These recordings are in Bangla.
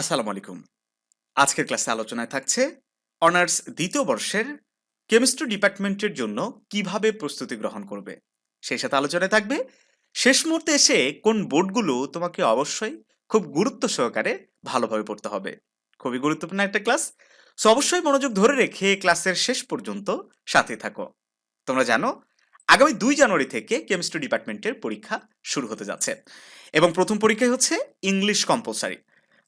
আসসালামু আলাইকুম। আজকের ক্লাসে আলোচনায় থাকছে অনার্স দ্বিতীয় বর্ষের কেমিস্ট্রি ডিপার্টমেন্টের জন্য কীভাবে প্রস্তুতি গ্রহণ করবে। সেই সাথে আলোচনায় থাকবে শেষ মুহূর্তে এসে কোন বোর্ডগুলো তোমাকে অবশ্যই খুব গুরুত্ব সহকারে ভালোভাবে পড়তে হবে। খুবই গুরুত্বপূর্ণ একটা ক্লাস। সো অবশ্যই মনোযোগ ধরে রেখে ক্লাসের শেষ পর্যন্ত সাথে থাকো। তোমরা জানো, আগামী দুই জানুয়ারি থেকে কেমিস্ট্রি ডিপার্টমেন্টের পরীক্ষা শুরু হতে যাচ্ছে এবং প্রথম পরীক্ষায় হচ্ছে ইংলিশ কম্পালসারি।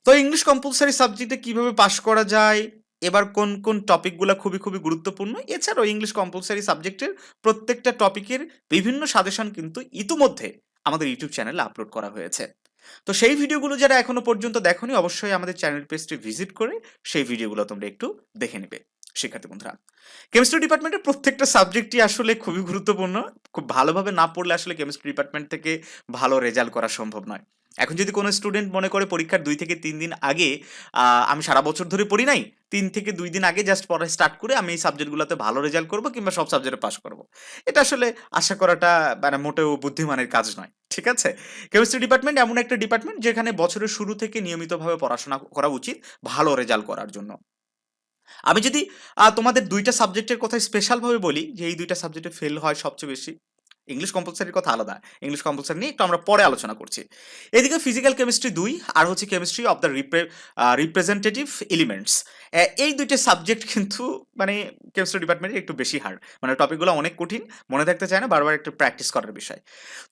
তো ইংলিশ কম্পালসারি সাবজেক্টে কীভাবে পাশ করা যায়? এবার কোন কোন টপিকগুলো খুবই খুবই গুরুত্বপূর্ণ? এছাড়াও ইংলিশ কম্পালসারি সাবজেক্টের প্রত্যেকটা টপিকের বিভিন্ন সাজেশন কিন্তু ইতিমধ্যে আমাদের ইউটিউব চ্যানেলে আপলোড করা হয়েছে। তো সেই ভিডিওগুলো যারা এখনও পর্যন্ত দেখোনি, অবশ্যই আমাদের চ্যানেল পেজটি ভিজিট করে সেই ভিডিওগুলো তোমরা একটু দেখে নেবে। শিক্ষার্থী বন্ধুরা কেমিস্ট্রি ডিপার্টমেন্টের প্রত্যেকটা সাবজেক্টই আসলে খুবই গুরুত্বপূর্ণ। খুব ভালোভাবে না পড়লে আসলে কেমিস্ট্রি ডিপার্টমেন্ট থেকে ভালো রেজাল্ট করা সম্ভব নয়। এখন যদি কোনো স্টুডেন্ট মনে করে পরীক্ষার দুই থেকে তিন দিন আগে আমি সারা বছর ধরে পড়ি নাই, তিন থেকে দুই দিন আগে জাস্ট পড়া স্টার্ট করে আমি এই সাবজেক্টগুলোতে ভালো রেজাল্ট করব কিংবা সব সাবজেক্টে পাস করব। এটা আসলে আশা করাটা মানে মোটেও বুদ্ধিমানের কাজ নয়, ঠিক আছে? কেমিস্ট্রি ডিপার্টমেন্ট এমন একটা ডিপার্টমেন্ট যেখানে বছরের শুরু থেকে নিয়মিতভাবে পড়াশোনা করা উচিত ভালো রেজাল্ট করার জন্য। আমি যদি তোমাদের দুইটা সাবজেক্টের কথা স্পেশালভাবে বলি, যে এই দুইটা সাবজেক্টে ফেল হয় সবচেয়ে বেশি ইংলিশ কম্পালসারির কথা আলাদা। ইংলিশ কম্পালসারি নিয়ে একটু আমরা পরে আলোচনা করছি। এদিকে ফিজিক্যাল কেমিস্ট্রি দুই, আর হচ্ছে chemistry of the representative elements এই দুইটা সাবজেক্ট কিন্তু মানে কেমিস্ট্রি ডিপার্টমেন্টে একটু বেশি হার মানে টপিকগুলো অনেক কঠিন, মনে থাকতে চায় না, বারবার একটু প্র্যাকটিস করার বিষয়।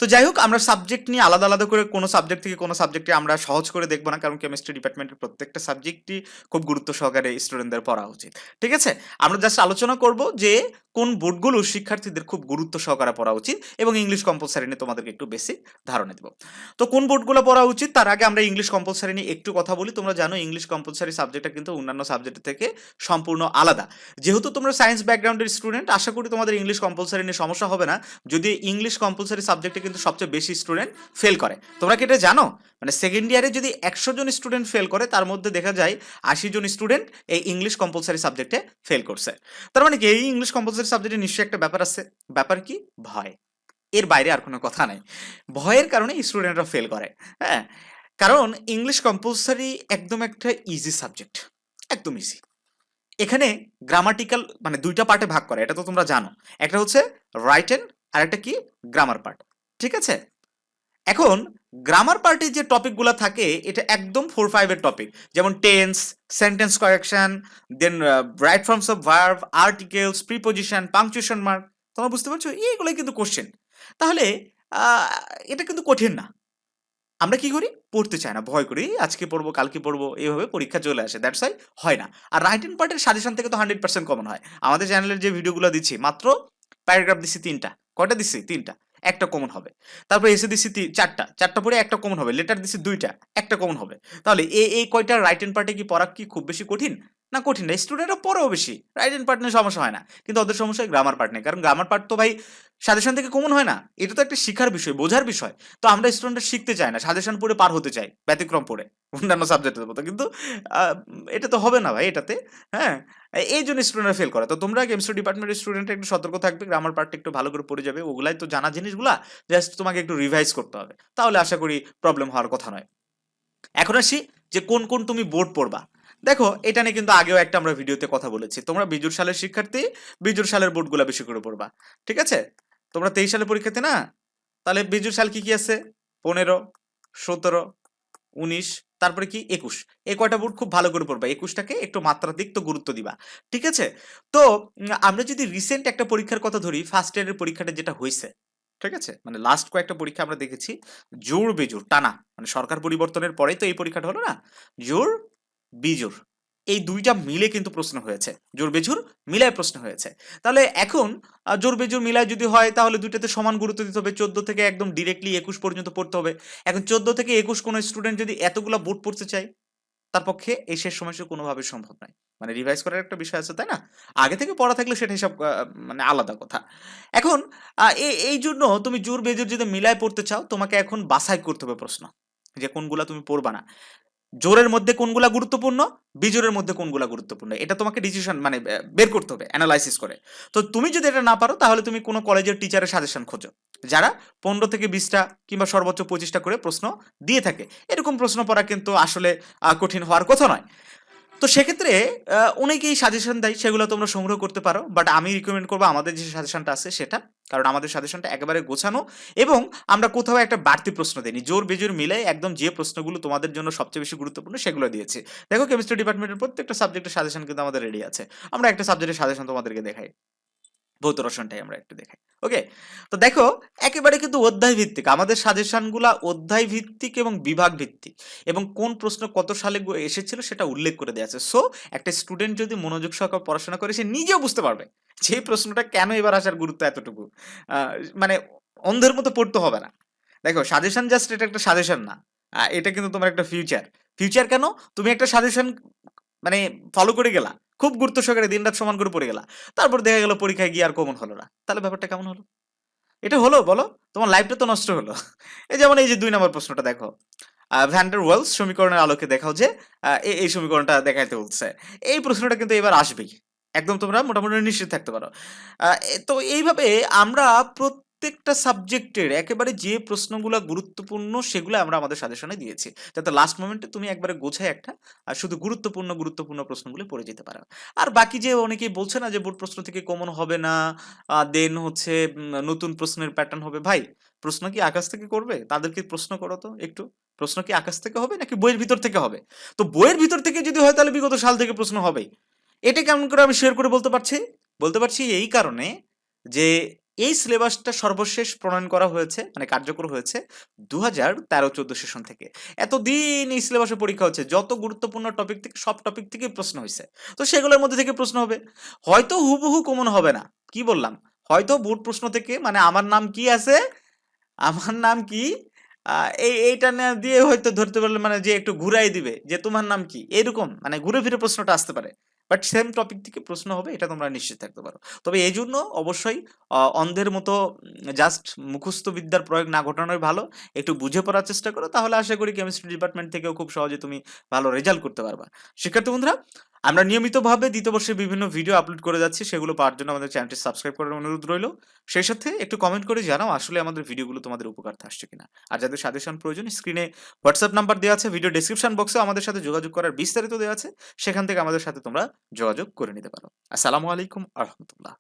তো যাই হোক, আমরা সাবজেক্ট নিয়ে আলাদা আলাদা করে কোনো সাবজেক্ট থেকে কোনো সাবজেক্টে আমরা সহজ করে দেখব না, কারণ কেমিস্ট্রি ডিপার্টমেন্টের প্রত্যেকটা সাবজেক্টই খুব গুরুত্ব সহকারে স্টুডেন্টদের পড়া উচিত। ঠিক আছে? আমরা জাস্ট আলোচনা করব যে কোন বোর্ডগুলো শিক্ষার্থীদের খুব গুরুত্ব সহকারে পড়া উচিত। এবং ইংলিশ কম্পালসারি নিয়ে তোমাদেরকে একটু বেশি ধারণা দেবো। তো কোন বোর্ডগুলো পড়া উচিত? তার আগে আমরা ইংলিশ কম্পালসারি নিয়ে একটু কথা বলি। তোমরা জানো ইংলিশ কম্পালসারি সাবজেক্টটা কিন্তু অন্যান্য সাবজেক্ট থেকে সম্পূর্ণ আলাদা। যেহেতু তোমরা সায়েন্স ব্যাকগ্রাউন্ডের স্টুডেন্ট আশা করি তোমাদের ইংলিশ কম্পালসারি নিয়ে সমস্যা হবে না। যদি ইংলিশ কম্পালসারি সাবজেক্টে কিন্তু সবচেয়ে বেশি স্টুডেন্ট ফেল করে। তোমরা কি এটা জানো? মানে সেকেন্ড ইয়ারে যদি একশো জন স্টুডেন্ট ফেল করে, তার মধ্যে দেখা যায় আশি জন স্টুডেন্ট এই ইংলিশ কম্পালসারি সাবজেক্টে ফেল করছে। তার মানে কি? এই ইংলিশ কম্পালসারি সাবজেক্টে নিশ্চয়ই একটা ব্যাপার আছে। ব্যাপার কি? ভয়। এর বাইরে আর কোনো কথা নাই। ভয়ের কারণে স্টুডেন্টরা ফেল করে। হ্যাঁ? কারণ ইংলিশ কম্পালসারি একদম একটা ইজি সাবজেক্ট একদম ইজি এখানে গ্রামাটিক্যাল মানে দুইটা পার্টে ভাগ করে, এটা তো তোমরা জানো। একটা হচ্ছে রাইটেন আর একটা কি? গ্রামার পার্ট ঠিক আছে? এখন গ্রামার পার্টে যে টপিকগুলো থাকে, এটা একদম ফোর ফাইভের টপিক যেমন tense sentence correction then right forms of verb articles preposition punctuation mark তোমরা বুঝতে পারছ? এইগুলোই কিন্তু কোশ্চেন তাহলে এটা কিন্তু কঠিন না। আমরা কি করি? পড়তে চাই না, ভয় করি আজকে পড়ব, কালকে পড়ব, এইভাবে পরীক্ষা চলে আসে দ্যাটস ওয়াই হয় না। আর রাইটিং পার্টের সাজেশন থেকে তো হান্ড্রেড পার্সেন্ট কমন হয়। আমাদের চ্যানেলের যে ভিডিওগুলো দিচ্ছি, মাত্র প্যারাগ্রাফ দিচ্ছি তিনটা, কয়টা দিচ্ছি? তিনটা, একটা কমন হবে। তারপর এসে দিচ্ছি চারটা চারটা পরে একটা কমন হবে লেটার দিচ্ছি দুইটা, একটা কমন হবে। তাহলে এই এই কয়টা রাইট এন্ড পার্টে কি পড়া কি খুব বেশি কঠিন? না, কঠিন। না স্টুডেন্টরা পড়েও বেশি। রাইট পার্ট নিয়ে সমস্যা হয় না। কিন্তু ওদের সমস্যা হয় গ্রামার পার্ট নেই কারণ গ্রামার পার্ট তো ভাই সাজেশন থেকে কমন হয় না। এটা তো একটা শিখার বিষয়, বোঝার বিষয়। তো আমরা স্টুডেন্টরা শিখতে চাই না। সাজেশন পড়ে পার হতে চাই, ব্যতিক্রম পড়ে, অন্যান্য সাবজেক্টের মতো। কিন্তু এটা তো হবে না ভাই এটাতে। হ্যাঁ? এই জন্য স্টুডেন্টরা ফেল করে। তো তোমরা কেমিস্ট্রি ডিপার্টমেন্টের স্টুডেন্ট একটু সতর্ক থাকবে। গ্রামার পার্টটা একটু ভালো করে পড়ে যাবে। ওগুলাই তো জানা জিনিসগুলা। জাস্ট তোমাকে একটু রিভাইজ করতে হবে। তাহলে আশা করি প্রবলেম হওয়ার কথা নয়। এখন আসি যে কোন কোন তুমি বোর্ড পড়বা। দেখো, এটা নিয়ে কিন্তু আগেও একটা আমরা ভিডিওতে কথা বলেছি। তোমরা বিজুর সালের শিক্ষার্থী, বিজুর সালের বোর্ডগুলো বেশি করে পড়বা, ঠিক আছে? তোমরা তেইশ সালের পরীক্ষাতে না? তাহলে বিজুর সাল কি কি আছে? পনেরো, সতেরো, উনিশ, তারপরে কি? একুশ। এ কয়টা বোর্ড খুব ভালো করে পড়বা। একুশটাকে একটু মাত্রাধিক তো গুরুত্ব দিবা, ঠিক আছে? তো আমরা যদি রিসেন্ট একটা পরীক্ষার কথা ধরি ফার্স্ট ইয়ারের পরীক্ষাটা যেটা হয়েছে, ঠিক আছে? মানে লাস্ট কয়েকটা পরীক্ষা আমরা দেখেছি জোর বেজোর টানা। মানে সরকার পরিবর্তনের পরেই তো এই পরীক্ষাটা হলো না? জোর বিজোর এই দুইটা মিলে কিন্তু প্রশ্ন হয়েছে। জোর বেজুর মিলায় প্রশ্ন হয়েছে। তাহলে এখন জোর বেজুর মিলায় যদি হয়, তাহলে দুইটাতে সমান গুরুত্ব দিতে হবে। চোদ্দ থেকে একদম ডিরেক্টলি একুশ পর্যন্ত পড়তে হবে। এখন চোদ্দ থেকে একুশ কোনো স্টুডেন্ট যদি এতগুলো বোর্ড পড়তে চায়, তার পক্ষে এই শেষ সময়সে কোনোভাবে সম্ভব নয়। মানে রিভাইজ করার একটা বিষয় আছে, তাই না? আগে থেকে পড়া থাকলে সেটা হিসাব মানে আলাদা কথা। এখন এই জন্য তুমি জোর বেজুর যদি মিলায় পড়তে চাও, তোমাকে এখন বাছাই করতে হবে প্রশ্ন। যে কোনগুলা তুমি পড়বা না। জোরের মধ্যে কোনগুলা গুরুত্বপূর্ণ, বিজোরের মধ্যে কোনগুলা গুরুত্বপূর্ণ? এটা তোমাকে ডিসিশন মানে বের করতে হবে অ্যানালাইসিস করে। তো তুমি যদি এটা না পারো, তাহলে তুমি কোনো কলেজের টিচারের সাজেশন খোঁজো, যারা পনেরো থেকে বিশটা কিংবা সর্বোচ্চ পঁচিশটা করে প্রশ্ন দিয়ে থাকে। এরকম প্রশ্ন পড়া কিন্তু আসলে কঠিন হওয়ার কথা নয়। তো সেক্ষেত্রে অনেকেই সাজেশন দেয়, সেগুলো তোমরা সংগ্রহ করতে পারো বাট আমি রিকমেন্ড করব আমাদের যে সাজেশনটা আছে সেটা, কারণ আমাদের সাজেশনটা একেবারে গোছানো এবং আমরা কোথাও একটা বাড়তি প্রশ্ন দিইনি, জোর বেজোর মিলে একদম যে প্রশ্নগুলো তোমাদের জন্য সবচেয়ে বেশি গুরুত্বপূর্ণ সেগুলো দিয়েছে। দেখো কেমিস্ট্রি ডিপার্টমেন্টের প্রত্যেকটা সাবজেক্টের সাজেশন কিন্তু আমাদের রেডি আছে। আমরা একটা সাবজেক্টের সাজেশন তোমাদেরকে দেখাই। ভৌত রসনটাই আমরা একটু দেখাই ওকে তো দেখো, একেবারে কিন্তু অধ্যায় ভিত্তিক আমাদের সাজেশনগুলা অধ্যায় ভিত্তিক এবং বিভাগ ভিত্তিক এবং কোন প্রশ্ন কত সালে এসেছিল সেটা উল্লেখ করে দেওয়া আছে। সো একটা স্টুডেন্ট যদি মনোযোগ সহকারে পড়াশোনা করে, সে নিজেও বুঝতে পারবে যে প্রশ্নটা কেন এবার আসার গুরুত্ব এতটুকু। মানে অন্ধের মতো পড়তে হবে না। দেখো, সাজেশন জাস্ট এটা একটা সাজেশন না। এটা কিন্তু তোমার একটা ফিউচার ফিউচার কেন? তুমি একটা সাজেশন মানে ফলো করে গেলা। খুব গুরুত্ব সহকারে দিন রাত সমান করে পড়ে গেলা। তারপর দেখা গেল পরীক্ষায় গিয়ে আর কমন হলো না। তাহলে ব্যাপারটা কেমন হলো? এটা হলো, বলো? তোমার লাইফটা তো নষ্ট হলো। এই যেমন এই যে দুই নম্বর প্রশ্নটা দেখো। ভ্যান্ডার ওয়েলস সমীকরণের আলোকে দেখাও যে এই সমীকরণটা দেখাইতে বলছে। এই প্রশ্নটা কিন্তু এবার আসবেই। একদম তোমরা মোটামুটি নিশ্চিত থাকতে পারো। তো এইভাবে আমরা প্রত্যেকটা সাবজেক্টের একেবারে যে প্রশ্নগুলো গুরুত্বপূর্ণ সেগুলো আমরা আমাদের সাজেশনে দিয়েছি। যাতে লাস্ট মোমেন্টে তুমি একবারে গোছায় একটা, আর শুধু গুরুত্বপূর্ণ গুরুত্বপূর্ণ প্রশ্নগুলো পড়ে যেতে পারো। আর বাকি যে অনেকেই বলছে না যে বোর্ড প্রশ্ন থেকে কমন হবে না দেন হচ্ছে নতুন প্রশ্নের প্যাটার্ন হবে। ভাই, প্রশ্ন কি আকাশ থেকে করবে? তাদেরকে প্রশ্ন করো তো একটু। প্রশ্ন কি আকাশ থেকে হবে নাকি বইয়ের ভিতর থেকে হবে? তো বইয়ের ভিতর থেকে যদি হয় তাহলে বিগত সাল থেকে প্রশ্ন হবেই। এটা কেমন করে আমি শেয়ার করে বলতে পারছি? বলতে পারছি এই কারণে যে এই সিলেবাসটা সর্বশেষ প্রণয়ন করা হয়েছে মানে কার্যকর হয়েছে দু হাজার তেরো চোদ্দ সেশন থেকে। এতদিন এই সিলেবাসে পরীক্ষা হচ্ছে, যত গুরুত্বপূর্ণ টপিক থেকে, সব টপিক থেকে প্রশ্ন হয়েছে তো সেগুলোর মধ্যে থেকে প্রশ্ন হবে। হয়তো হুবহু কমন হবে না, কি বললাম? হয়তো বোর্ড প্রশ্ন থেকে মানে আমার নাম কি আছে? আমার নাম কি? এই, এইটা দিয়ে হয়তো ধরতে পারলে মানে যে একটু ঘুরাই দিবে, যে তোমার নাম কি? এরকম মানে ঘুরে ফিরে প্রশ্নটা আসতে পারে। বাট সেম টপিক থেকে প্রশ্ন হবে, এটা তোমরা নিশ্চিত থাকতে পারো। তবে এই জন্য অবশ্যই অন্ধের মতো জাস্ট মুখস্থ বিদ্যার প্রয়োগ না ঘটানোই ভালো। একটু বুঝে পড়ার চেষ্টা করো, তাহলে আশা করি কেমিস্ট্রি ডিপার্টমেন্ট থেকেও খুব সহজে তুমি ভালো রেজাল্ট করতে পারবা। শিক্ষার্থী বন্ধুরা, আমরা নিয়মিতভাবে দ্বিতীয় বর্ষে বিভিন্ন ভিডিও আপলোড করে যাচ্ছি, সেগুলো পাওয়ার জন্য আমাদের চ্যানেলটি সাবস্ক্রাইব করার অনুরোধ রইল। সেই সাথে একটু কমেন্ট করে জানাও, আসলে আমাদের ভিডিওগুলো তোমাদের উপকার্থে আসছে কিনা। আর যাদের সাজেশন প্রয়োজন স্ক্রিনে হোয়াটসঅ্যাপ নাম্বার দেওয়া আছে ভিডিও ডেসক্রিপশন বক্সে আমাদের সাথে যোগাযোগ করার বিস্তারিত দেওয়া আছে। সেখান থেকে আমাদের সাথে তোমরা যোগাযোগ করে নিতে পারো। আসসালামু আলাইকুম আহমতুল্লাহ